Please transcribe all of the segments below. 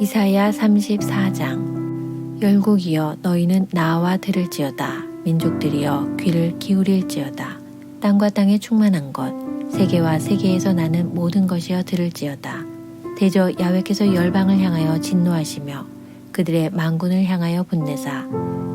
이사야 34장. 열국이여 너희는 나와 들을지어다. 민족들이여 귀를 기울일지어다. 땅과 땅에 충만한 것 세계와 세계에서 나는 모든 것이여 들을지어다. 대저 야외께서 열방을 향하여 진노하시며 그들의 망군을 향하여 분내사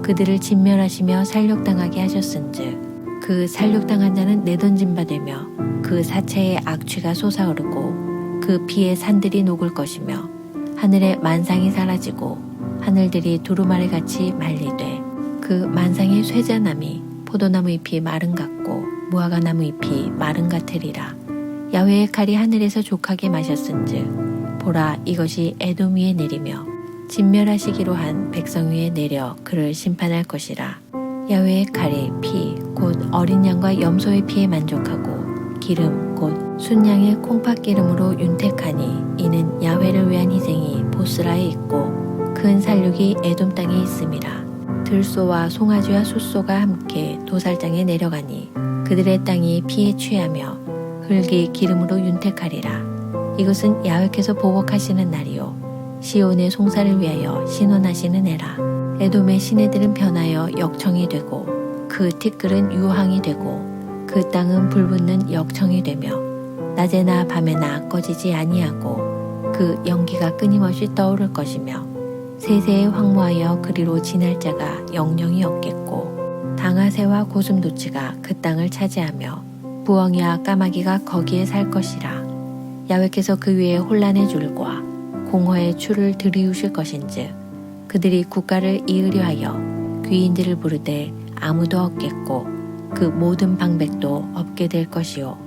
그들을 진멸하시며 살육당하게 하셨은즉 그 살육당한 자는 내던진 바 되며 그 사체의 악취가 솟아오르고 그 피의 산들이 녹을 것이며 하늘의 만상이 사라지고 하늘들이 두루마리 같이 말리되 그 만상의 쇠자남이 포도나무 잎이 마른 같고 무화과 나무 잎이 마른 같으리라. 야훼의 칼이 하늘에서 족하게 마셨은즉 보라 이것이 에돔 위에 내리며 진멸하시기로 한 백성 위에 내려 그를 심판할 것이라. 야훼의 칼이 피 곧 어린 양과 염소의 피에 만족하고 기름 곧 순양의 콩팥 기름으로 윤택하니 이는 야훼를 위한 희생이 보스라에 있고 큰 살육이 에돔 땅에 있음이라 들소와 송아지와 숫소가 함께 도살장에 내려가니 그들의 땅이 피에 취하며 흙이 기름으로 윤택하리라. 이것은 야훼께서 보복하시는 날이요. 시온의 송사를 위하여 신원하시는 해라. 에돔의 시내들은 변하여 역청이 되고 그 티끌은 유황이 되고 그 땅은 불붙는 역청이 되며 낮에나 밤에나 꺼지지 아니하고 그 연기가 끊임없이 떠오를 것이며 세세에 황무하여 그리로 지날 자가 영영이 없겠고 당아새와 고슴도치가 그 땅을 차지하며 부엉이와 까마귀가 거기에 살 것이라. 야훼께서 그 위에 혼란의 줄과 공허의 줄을 들이우실 것인즉 그들이 국가를 이으려 하여 귀인들을 부르되 아무도 없겠고 그 모든 방백도 없게 될 것이요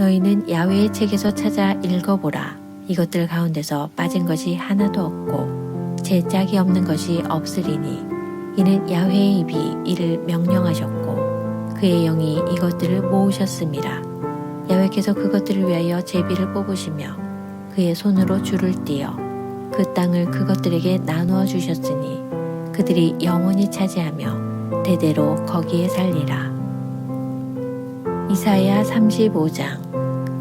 너희는 야훼의 책에서 찾아 읽어보라. 이것들 가운데서 빠진 것이 하나도 없고 제 짝이 없는 것이 없으리니 이는 야훼의 입이 이를 명령하셨고 그의 영이 이것들을 모으셨음이라. 야훼께서 그것들을 위하여 제비를 뽑으시며 그의 손으로 줄을 띄어 그 땅을 그것들에게 나누어 주셨으니 그들이 영원히 차지하며 대대로 거기에 살리라. 이사야 35장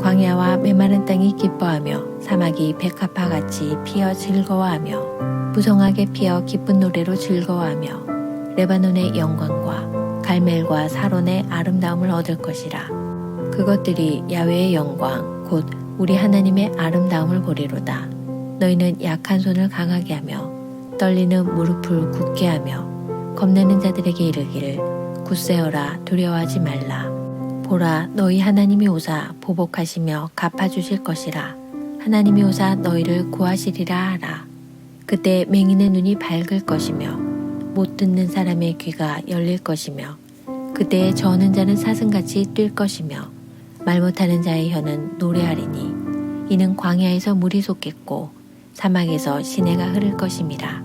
광야와 메마른 땅이 기뻐하며 사막이 백합화 같이 피어 즐거워하며 부성하게 피어 기쁜 노래로 즐거워하며 레바논의 영광과 갈멜과 사론의 아름다움을 얻을 것이라. 그것들이 야외의 영광 곧 우리 하나님의 아름다움을 보리로다. 너희는 약한 손을 강하게 하며 떨리는 무릎을 굳게 하며 겁내는 자들에게 이르기를 굳세어라 두려워하지 말라 보라 너희 하나님이 오사 보복하시며 갚아주실 것이라. 하나님이 오사 너희를 구하시리라 하라. 그때 맹인의 눈이 밝을 것이며 못 듣는 사람의 귀가 열릴 것이며 그때에 저는 자는 사슴같이 뛸 것이며 말 못하는 자의 혀는 노래하리니 이는 광야에서 물이 솟겠고 사막에서 시내가 흐를 것임이라.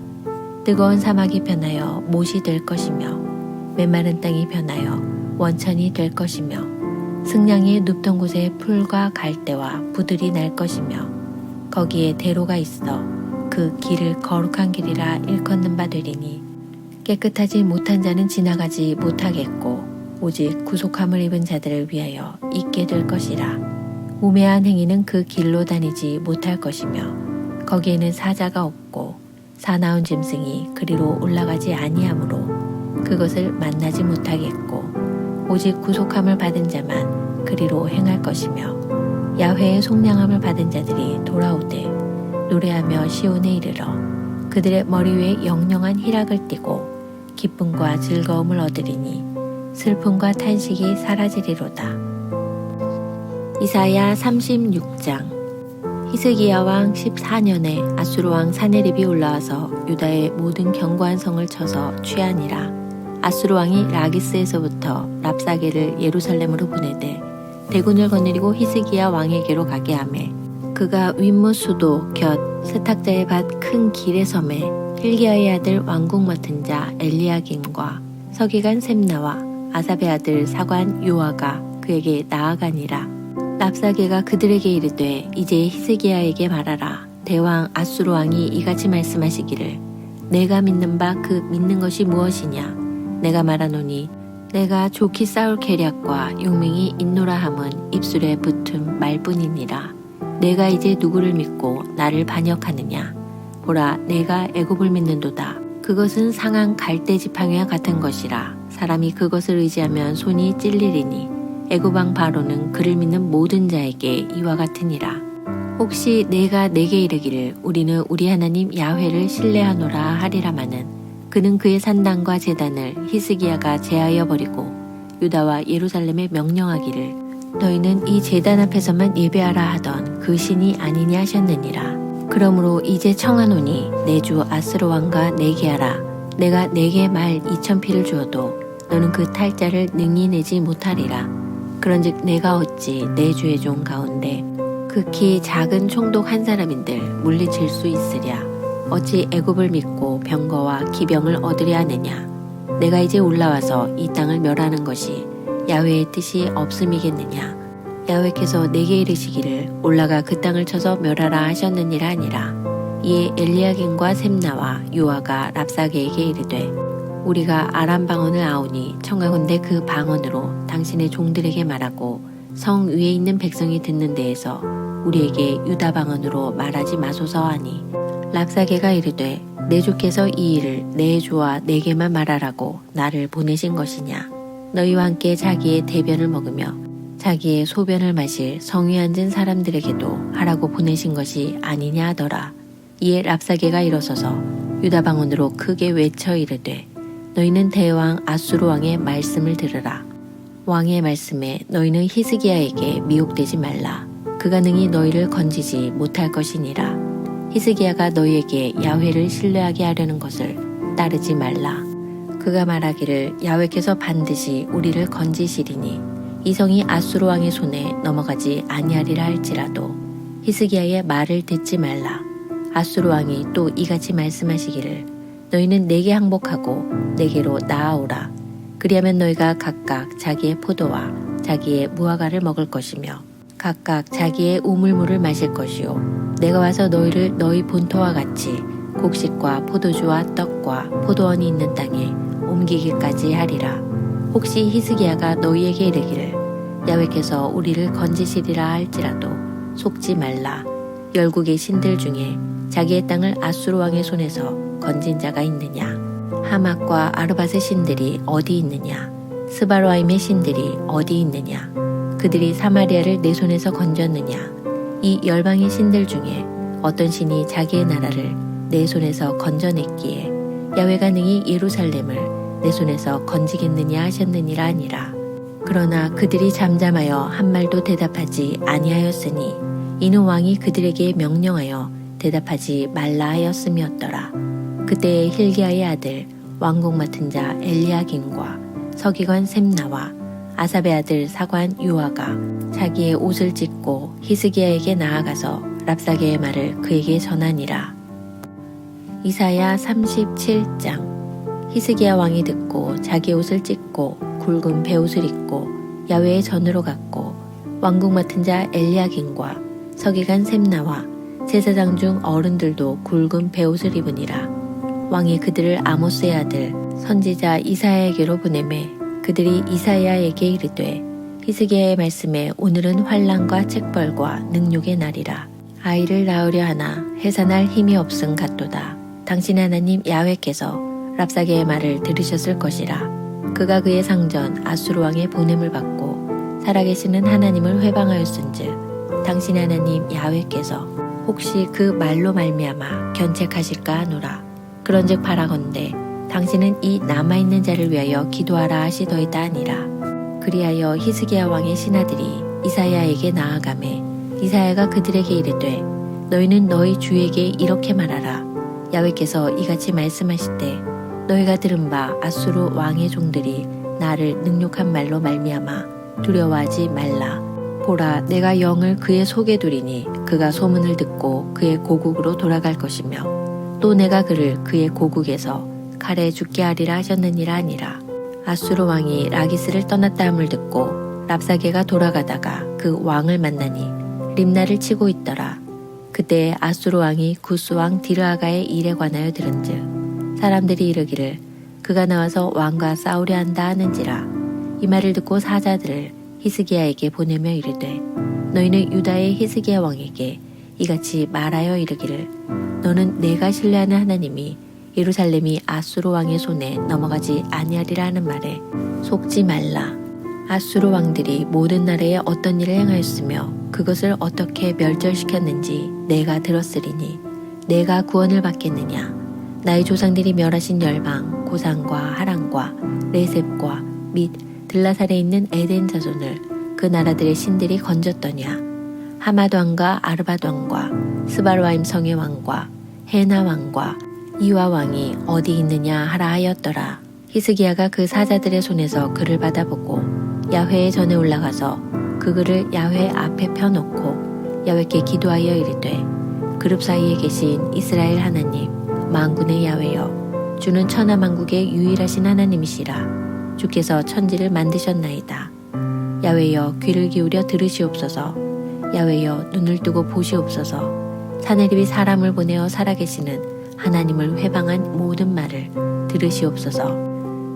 뜨거운 사막이 변하여 못이 될 것이며 메마른 땅이 변하여 원천이 될 것이며 승냥이의 눕던 곳에 풀과 갈대와 부들이 날 것이며 거기에 대로가 있어 그 길을 거룩한 길이라 일컫는 바 되리니 깨끗하지 못한 자는 지나가지 못하겠고 오직 구속함을 입은 자들을 위하여 있게 될 것이라. 우매한 행위는 그 길로 다니지 못할 것이며 거기에는 사자가 없고 사나운 짐승이 그리로 올라가지 아니하므로 그것을 만나지 못하겠고 오직 구속함을 받은 자만 그리로 행할 것이며 야훼의 속량함을 받은 자들이 돌아오되 노래하며 시온에 이르러 그들의 머리 위에 영영한 희락을 띠고 기쁨과 즐거움을 얻으리니 슬픔과 탄식이 사라지리로다. 이사야 36장 히스기야 왕 14년에 아수르 왕 사네립이 올라와서 유다의 모든 견고한 성을 쳐서 취하니라. 아수르 왕이 라기스에서부터 랍사게를 예루살렘으로 보내되 대군을 거느리고 히스기야 왕에게로 가게 하매 그가 윗무 수도 곁 세탁자의 밭 큰 길의 섬에 힐기야의 아들 왕국 맡은 자 엘리야김과 서기관 셈나와 아삽의 아들 사관 요아가 그에게 나아가니라. 랍사게가 그들에게 이르되 이제 히스기야에게 말하라. 대왕 아수르 왕이 이같이 말씀하시기를 내가 믿는 바 그 믿는 것이 무엇이냐? 내가 말하노니 내가 좋게 싸울 계략과 용맹이 있노라 함은 입술에 붙은 말뿐이니라. 내가 이제 누구를 믿고 나를 반역하느냐? 보라, 내가 애굽을 믿는도다. 그것은 상한 갈대 지팡이와 같은 것이라. 사람이 그것을 의지하면 손이 찔리리니 애굽 왕 바로는 그를 믿는 모든 자에게 이와 같으니라. 혹시 내가 내게 이르기를 우리는 우리 하나님 야훼를 신뢰하노라 하리라마는 그는 그의 산당과 제단을 히스기야가 제하여 버리고 유다와 예루살렘에 명령하기를 너희는 이 제단 앞에서만 예배하라 하던 그 신이 아니냐 하셨느니라. 그러므로 이제 청하노니 내 주 아스로 왕과 내게 하라. 내가 내게 말 이천 피를 주어도 너는 그 탈자를 능히 내지 못하리라. 그런즉 내가 어찌 내 주의 종 가운데 극히 작은 총독 한 사람인들 물리칠 수 있으랴. 어찌 애굽을 믿고 병거와 기병을 얻으려 하느냐. 내가 이제 올라와서 이 땅을 멸하는 것이 야훼의 뜻이 없음이겠느냐. 야훼께서 내게 이르시기를 올라가 그 땅을 쳐서 멸하라 하셨느니라 아니라. 이에 엘리야긴과 셈나와 요아가 랍사게에게 이르되 우리가 아람 방언을 아오니 청하건대 그 방언으로 당신의 종들에게 말하고 성 위에 있는 백성이 듣는 데에서 우리에게 유다 방언으로 말하지 마소서 하니 랍사게가 이르되 내 주께서 이 일을 내 주와 내게만 말하라고 나를 보내신 것이냐? 너희와 함께 자기의 대변을 먹으며 자기의 소변을 마실 성에 앉은 사람들에게도 하라고 보내신 것이 아니냐 하더라. 이에 랍사게가 일어서서 유다 방언으로 크게 외쳐 이르되 너희는 대왕 아수르 왕의 말씀을 들으라. 왕의 말씀에 너희는 히스기야에게 미혹되지 말라. 그가 능히 너희를 건지지 못할 것이니라 히스기야가 너희에게 야훼를 신뢰하게 하려는 것을 따르지 말라. 그가 말하기를 야훼께서 반드시 우리를 건지시리니 이 성이 아수르 왕의 손에 넘어가지 아니하리라 할지라도 히스기야의 말을 듣지 말라. 아수르 왕이 또 이같이 말씀하시기를 너희는 내게 항복하고 내게로 나아오라. 그리하면 너희가 각각 자기의 포도와 자기의 무화과를 먹을 것이며 각각 자기의 우물물을 마실 것이요 내가 와서 너희를 너희 본토와 같이 곡식과 포도주와 떡과 포도원이 있는 땅에 옮기기까지 하리라. 혹시 히스기야가 너희에게 이르기를 야훼께서 우리를 건지시리라 할지라도 속지 말라. 열국의 신들 중에 자기의 땅을 아수르 왕의 손에서 건진 자가 있느냐? 하맛과 아르밧의 신들이 어디 있느냐? 스바로아임의 신들이 어디 있느냐? 그들이 사마리아를 내 손에서 건졌느냐 이 열방의 신들 중에 어떤 신이 자기의 나라를 내 손에서 건져냈기에 야훼가 능히 예루살렘을 내 손에서 건지겠느냐 하셨느니라 아니라. 그러나 그들이 잠잠하여 한 말도 대답하지 아니하였으니 이는 왕이 그들에게 명령하여 대답하지 말라 하였음이었더라. 그때 힐기야의 아들 왕국 맡은 자 엘리야긴과 서기관 셈나와 아삽의 아들 사관 요아가 자기의 옷을 찢고 히스기야에게 나아가서 랍사게의 말을 그에게 전하니라. 이사야 37장 히스기야 왕이 듣고 자기 옷을 찢고 굵은 베옷을 입고 야외의 전으로 갔고 왕국 맡은 자 엘리야긴과 서기관 셈나와 제사장 중 어른들도 굵은 베옷을 입으니라. 왕이 그들을 아모스의 아들 선지자 이사야에게로 보내매 그들이 이사야에게 이르되 히스기야의 말씀에 오늘은 환란과 책벌과 능욕의 날이라. 아이를 낳으려 하나 해산할 힘이 없음 같도다. 당신 하나님 야훼께서 랍사게의 말을 들으셨을 것이라. 그가 그의 상전 아수르 왕의 보냄을 받고 살아계시는 하나님을 회방하였은즉 당신 하나님 야훼께서 혹시 그 말로 말미암아 견책하실까 하노라. 그런즉 바라건대 당신은 이 남아있는 자를 위하여 기도하라 하시더이다 아니라. 그리하여 히스기야 왕의 신하들이 이사야에게 나아가매 이사야가 그들에게 이르되 너희는 너희 주에게 이렇게 말하라. 야훼께서 이같이 말씀하시되 너희가 들은 바 아수르 왕의 종들이 나를 능욕한 말로 말미암아 두려워하지 말라. 보라 내가 영을 그의 속에 두리니 그가 소문을 듣고 그의 고국으로 돌아갈 것이며 또 내가 그를 그의 고국에서 칼에 죽게 하리라 하셨느니라 아니라 아수르 왕이 라기스를 떠났다 함을 듣고 랍사게가 돌아가다가 그 왕을 만나니 림나를 치고 있더라. 그때 아수르 왕이 구스 왕 디르아가의 일에 관하여 들은즉 사람들이 이르기를 그가 나와서 왕과 싸우려 한다 하는지라 이 말을 듣고 사자들을 히스기야에게 보내며 이르되 너희는 유다의 히스기야 왕에게 이같이 말하여 이르기를 너는 내가 신뢰하는 하나님이 예루살렘이 아수르 왕의 손에 넘어가지 아니하리라 하는 말에 속지 말라. 아수르 왕들이 모든 나라에 어떤 일을 행하였으며 그것을 어떻게 멸절시켰는지 내가 들었으리니 내가 구원을 받겠느냐? 나의 조상들이 멸하신 열방 고산과 하란과 레셉과 및 들라살에 있는 에덴 자손을 그 나라들의 신들이 건졌더냐? 하마드 왕과 아르바드 왕과 스발와임 성의 왕과 헤나 왕과 이와 왕이 어디 있느냐 하라 하였더라. 히스기야가 그 사자들의 손에서 그를 받아보고 야훼의 전에 올라가서 그 글을 야훼 앞에 펴놓고 야훼께 기도하여 이르되 그룹 사이에 계신 이스라엘 하나님 만군의 야훼여 주는 천하 만국의 유일하신 하나님이시라. 주께서 천지를 만드셨나이다. 야훼여 귀를 기울여 들으시옵소서. 야훼여 눈을 뜨고 보시옵소서. 사내립이 사람을 보내어 살아계시는 하나님을 회방한 모든 말을 들으시옵소서.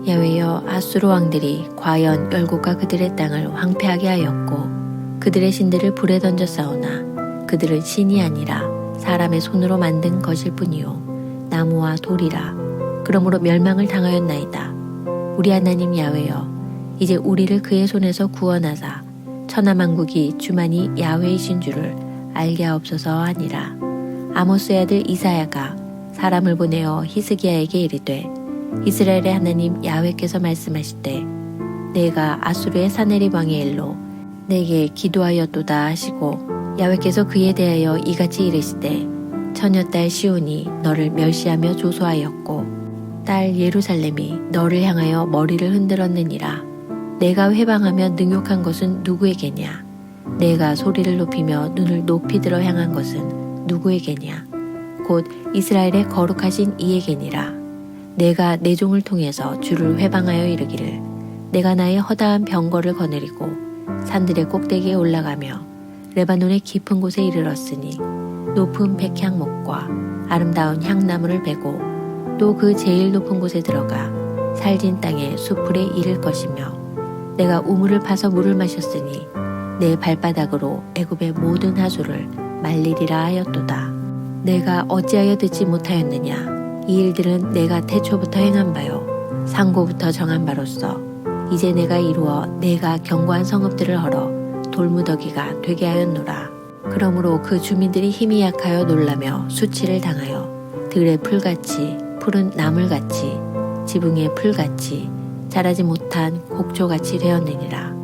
야훼여 아수르 왕들이 과연 열국과 그들의 땅을 황폐하게 하였고 그들의 신들을 불에 던져 싸우나 그들은 신이 아니라 사람의 손으로 만든 것일 뿐이요. 나무와 돌이라. 그러므로 멸망을 당하였나이다. 우리 하나님 야훼여 이제 우리를 그의 손에서 구원하사 천하만국이 주만이 야훼이신 줄을 알게 하옵소서 하니라. 아모스의 아들 이사야가 사람을 보내어 히스기야에게 이르되 이스라엘의 하나님 야훼께서 말씀하시되 내가 아수르의 사네립 왕의 일로 내게 기도하였도다 하시고 야훼께서 그에 대하여 이같이 이르시되 처녀 딸 시온이 너를 멸시하며 조소하였고 딸 예루살렘이 너를 향하여 머리를 흔들었느니라. 내가 회방하며 능욕한 것은 누구에게냐? 내가 소리를 높이며 눈을 높이 들어 향한 것은 누구에게냐 곧 이스라엘의 거룩하신 이에게니라 내가 내 종을 통해서 주를 회방하여 이르기를 내가 나의 허다한 병거를 거느리고 산들의 꼭대기에 올라가며 레바논의 깊은 곳에 이르렀으니 높은 백향목과 아름다운 향나무를 베고 또 그 제일 높은 곳에 들어가 살진 땅의 수풀에 이를 것이며 내가 우물을 파서 물을 마셨으니 내 발바닥으로 애굽의 모든 하수를 말리리라 하였도다. 내가 어찌하여 듣지 못하였느냐? 이 일들은 내가 태초부터 행한 바요. 상고부터 정한 바로서 이제 내가 이루어 내가 견고한 성읍들을 헐어 돌무더기가 되게 하였노라. 그러므로 그 주민들이 힘이 약하여 놀라며 수치를 당하여 들의 풀같이 푸른 나물같이 지붕의 풀같이 자라지 못한 곡초같이 되었느니라.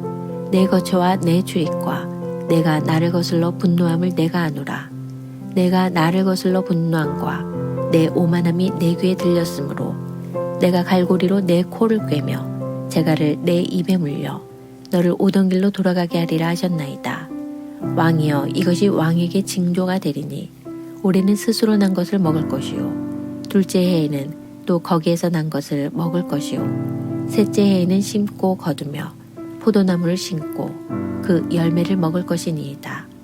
내 거처와 내 주익과 내가 나를 거슬러 분노함을 내가 아노라. 내가 나를 거슬러 분노함과 내 오만함이 내 귀에 들렸으므로 내가 갈고리로 내 코를 꿰며 재갈을 내 입에 물려 너를 오던 길로 돌아가게 하리라 하셨나이다. 왕이여 이것이 왕에게 징조가 되리니 올해는 스스로 난 것을 먹을 것이요 둘째 해에는 또 거기에서 난 것을 먹을 것이요 셋째 해에는 심고 거두며 포도나무를 심고 그 열매를 먹을 것이니이다.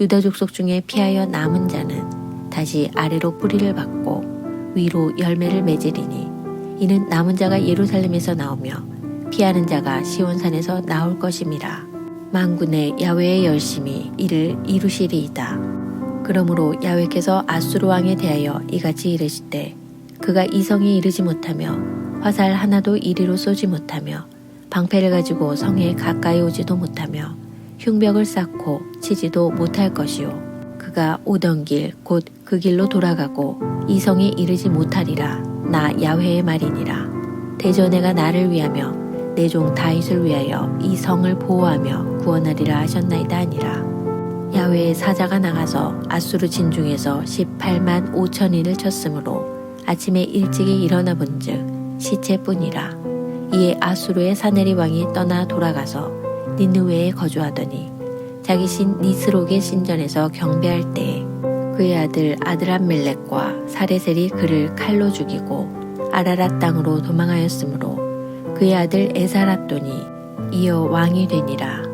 유다 족속 중에 피하여 남은 자는 다시 아래로 뿌리를 받고 위로 열매를 맺으리니 이는 남은 자가 예루살렘에서 나오며 피하는 자가 시온산에서 나올 것임이라. 만군의 야훼의 열심이 이를 이루시리이다. 그러므로 야훼께서 아수르 왕에 대하여 이같이 이르시되 그가 이성에 이르지 못하며 화살 하나도 이리로 쏘지 못하며 방패를 가지고 성에 가까이 오지도 못하며 흉벽을 쌓고 치지도 못할 것이요 그가 오던 길 곧 그 길로 돌아가고 이성에 이르지 못하리라. 나 야훼의 말이니라. 대전에가 나를 위하며 내 종 다윗을 위하여 이 성을 보호하며 구원하리라 하셨나이다 아니라. 야훼의 사자가 나가서 아수르 진중에서 18만 5천인을 쳤으므로 아침에 일찍이 일어나 본즉 시체뿐이라. 이에 아수르의 사네리 왕이 떠나 돌아가서 니느웨에 거주하더니 자기 신 니스록의 신전에서 경배할 때에 그의 아들 아드람멜렉과 사레셀이 그를 칼로 죽이고 아라랏 땅으로 도망하였으므로 그의 아들 에사라돈이 이어 왕이 되니라.